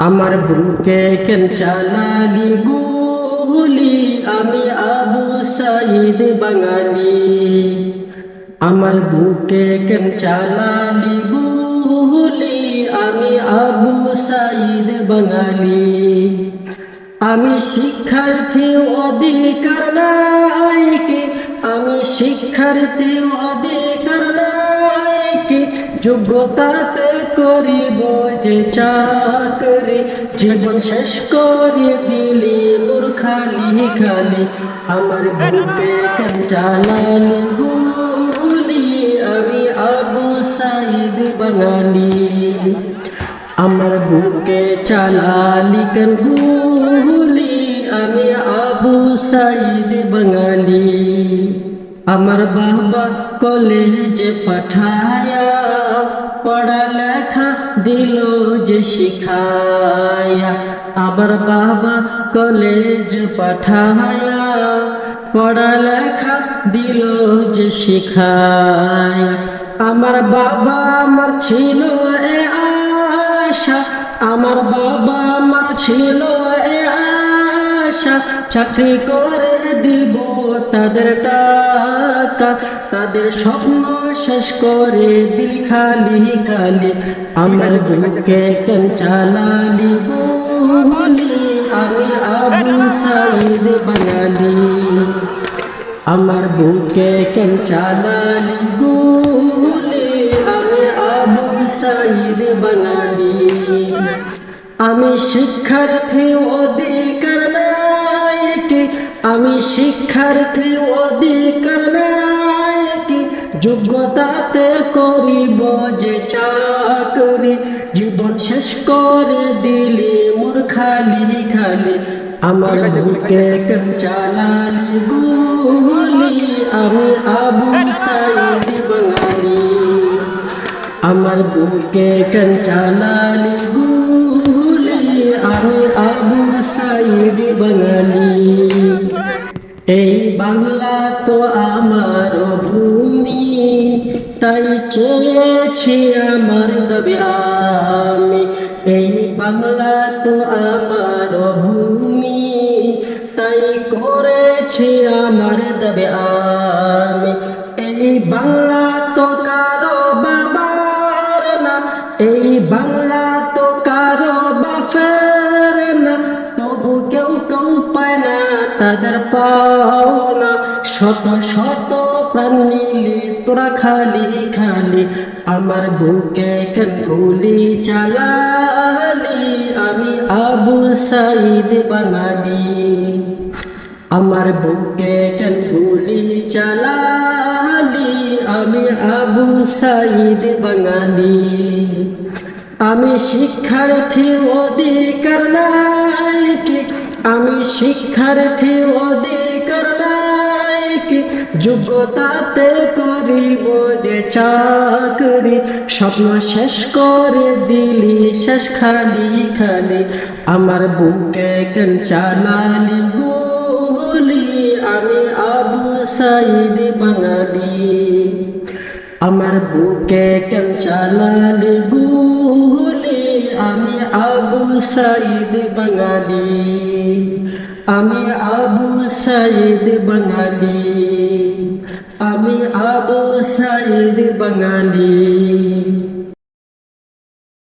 আমার বুকে কেন চালালি গুলি? আমি আবু সাইদ বাঙালি। আমার বুকে কেন চালালি গুলি? আমি আবু সাইদ বাঙালি। আমি শিক্ষার্থী অধিকার আমি শিক্ষার্থী অধিকার নাইকে যোগ্যতাতে করিব যে চাকরি জীবন শেষ করে দিলি মোর খালি। খালি আমার বুকে কেন চালালি গুলি আমি আবু সাইদ বাঙালি আমার বুকে চালালি কেন, গুলি আমি আবু সাইদ বাঙালি আমার বাবা কলেজে পাঠায়া পড়ালেখা দিল যে শিখায়া আমার বাবা কলেজ পাঠায়া পড়ালেখা দিল যে শিখায়া আমার বাবা আমার ছিল এ আশা আমার বাবা আমার ছিল আশা চাকরি করে দিব তাদের টাকা। তাদের স্বপ্ন শেষ করে দিল খালি খালি। আমার বুকে কেন চালালি গুলি আমি আবু সাইদ বাঙালি আমার বুকে কেন চালালি গুলি আমি আবু সাইদ বাঙালি আমি শিক্ষার্থী নায়কে আমি শিক্ষার্থী অধিকার নায়কে যোগ্যতাতে করিব যে চাকরি। জীবন শেষ করে দিলি মোর খালি খালি আমার বুকে কেন চালালি গুলি আমি আবু সাইদ বাঙালি। আমার বুকে কেন চালালি গুলি আমার ভূমি, তাই চেয়েছি আমার দবে এই বাংলা তো আমার ভূমি, তাই করেছি আমার দবে আমি। এই বাংলা তো শত শত প্রাণ নিলি, তোরা খালি খালি আমার বুকে গুলি চালালি। আমি আবু সাইদ বাঙালি। আমার বুকে গুলি চালালি, আমি আবু সাইদ বাঙালি। আমি শিক্ষার্থী অধিকার নাইকে আমি শিক্ষার্থী অধিকার যোগ্যতাতে করিব যে চাকরি। স্বপ্ন শেষ করে দিলি শেষ খালি খালি আমার বুকে কেন চালালি গুলি আমি আবু সাইদ বাঙালি। আমার বুকে কেন চালালি গুলি আমি আবু সাইদ বাঙালি। আমি আবু সাইদ বাঙালি। আমি আবু সাইদ বাঙালি।